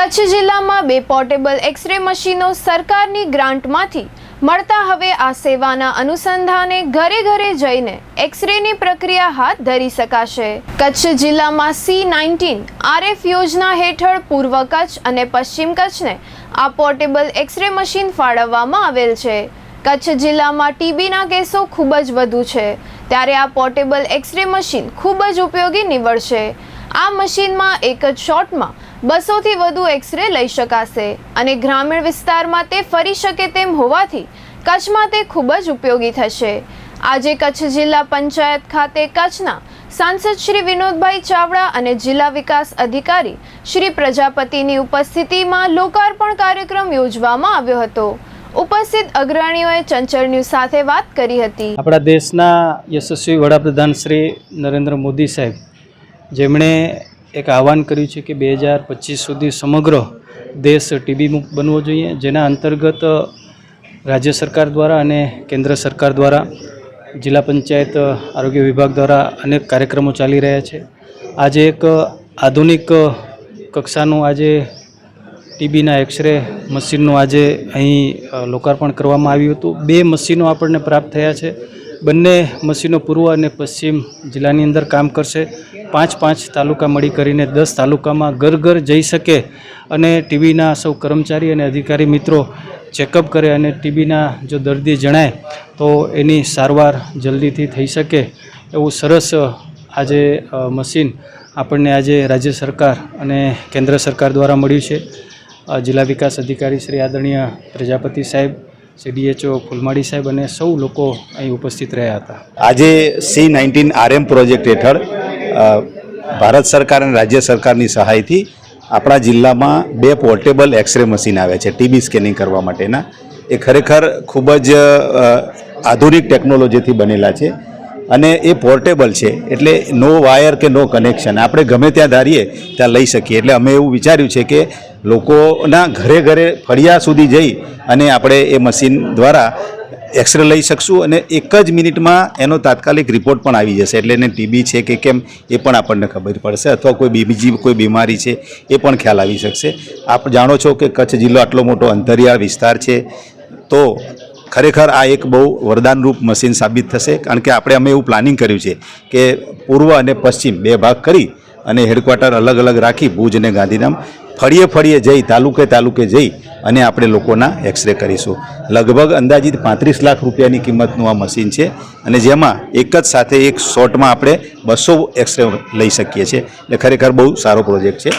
કચ્છ જિલ્લામાં બે portable x ray મશીનો સરકારની ગ્રાન્ટમાંથી મળતા હવે આ સેવાના અનુસંધાને ઘરે ઘરે જઈને એક્સરેની પ્રક્રિયા હાથ ધરી શકાશે. કચ્છ જિલ્લામાં સી નાઇન્ટીન, આરએફ યોજના હેઠળ પૂર્વ કચ્છ અને પશ્ચિમ કચ્છને આ પોર્ટેબલ એક્સરે મશીન ફાળવવામાં આવેલ છે. કચ્છ જિલ્લામાં ટીબીના કેસો ખૂબ જ વધુ છે. ત્યારે આ પોર્ટેબલ એક્સરે મશીન ખૂબ જ ઉપયોગી નીવડશે. આ મશીનમાં એક જ શોટમાં બસોથી વધુ એક્સરે લઈ શકાશે અને ગ્રામીણ વિસ્તારમાં તે ફરી શકે તેમ હોવાથી કચ્છમાં તે ખૂબ જ ઉપયોગી થશે. આજે કચ્છ જિલ્લા પંચાયત ખાતે કચ્છના સાંસદ શ્રી વિનોદભાઈ ચાવડા અને જિલ્લા વિકાસ અધિકારી શ્રી પ્રજાપતિની ઉપસ્થિતિમાં લોકાર્પણ કાર્યક્રમ યોજવામાં આવ્યો હતો. ઉપસ્થિત અગ્રણીઓએ ચંચળ ન્યૂઝ સાથે વાત કરી હતી. આપણા દેશના યશસ્વી વડાપ્રધાન શ્રી નરેન્દ્ર મોદી સાહેબ, જેમણે એક આહવાન કર્યું છે કે બે હજાર પચીસ સુધી સમગ્ર દેશ ટીબી મુક્ત બનવો જોઈએ, જેના અંતર્ગત રાજ્ય સરકાર દ્વારા અને કેન્દ્ર સરકાર દ્વારા જિલ્લા પંચાયત, આરોગ્ય વિભાગ દ્વારા અનેક કાર્યક્રમો ચાલી રહ્યા છે. આજે એક આધુનિક કક્ષાનું આજે ટીબીના એક્સરે મશીનનું આજે અહીં લોકાર્પણ કરવામાં આવ્યું હતું. બે મશીનો આપણને પ્રાપ્ત થયા છે. બંને મશીનો પૂર્વ અને પશ્ચિમ જિલ્લાની અંદર કામ કરશે. પાંચ પાંચ તાલુકા મળી કરીને દસ તાલુકામાં ઘર ઘર જઈ શકે અને ટીબીના સૌ કર્મચારી અને અધિકારી મિત્રો ચેકઅપ કરે અને ટીબીના જો દર્દી જણાય તો એની સારવાર જલ્દીથી થઈ શકે એવું સરસ આજે મશીન આપણને આજે રાજ્ય સરકાર અને કેન્દ્ર સરકાર દ્વારા મળ્યું છે. જિલ્લા વિકાસ અધિકારી શ્રી આદરણીય પ્રજાપતિ સાહેબ શ્રી ડીએચઓ ફૂલમાળી સાહેબ અને સૌ લોકો અહીં ઉપસ્થિત રહ્યા હતા. આજે સી નાઇન્ટીન આરએમ પ્રોજેક્ટ હેઠળ ભારત સરકાર અને રાજ્ય સરકારની સહાયથી આપણા જિલ્લામાં બે પોર્ટેબલ એક્સરે મશીન આવ્યા છે ટીબી સ્કેનિંગ કરવા માટેના. એ ખરેખર ખૂબ જ આધુનિક ટેકનોલોજીથી બનેલા છે. અને એ પોર્ટેબલ છે, એટલે નો વાયર કે નો કનેક્શન આપણે ગમે ત્યાં ધારીએ, ત્યાં લઈ શકીએ. એટલે અમે એવું વિચાર્યું છે કે લોકોના ઘરે ઘરે ફળિયા સુધી જઈ અને આપણે એ મશીન દ્વારા એક્સરે લઈ શકશું અને એક જ મિનિટમાં એનો તાત્કાલિક રિપોર્ટ પણ આવી જશે. એટલે એને ટીબી છે કે કેમ, એ પણ આપણને ખબર પડશે. અથવા કોઈ બીજી કોઈ બીમારી છે, એ પણ ખ્યાલ આવી શકશે. આપ જાણો છો કે કચ્છ જિલ્લો આટલો મોટો અંતરિયાળ વિસ્તાર છે. તો ખરેખર આ એક બહુ વરદાનરૂપ મશીન સાબિત થશે, કારણ કે આપણે અમે એવું પ્લાનિંગ કર્યું છે કે પૂર્વ અને પશ્ચિમ બે ભાગ કરી અને હેડક્વાર્ટર અલગ અલગ રાખી ભુજ અને ગાંધીધામ ફળીએ ફળીએ જઈ, તાલુકે તાલુકે જઈ અને આપણે લોકોના એક્સરે કરીશું. લગભગ અંદાજિત પાંત્રીસ લાખ રૂપિયાની કિંમતનું આ મશીન છે અને જેમાં એક જ સાથે એક શોટમાં આપણે બસો એક્સરે લઈ શકીએ છીએ. એટલે ખરેખર બહુ સારો પ્રોજેક્ટ છે.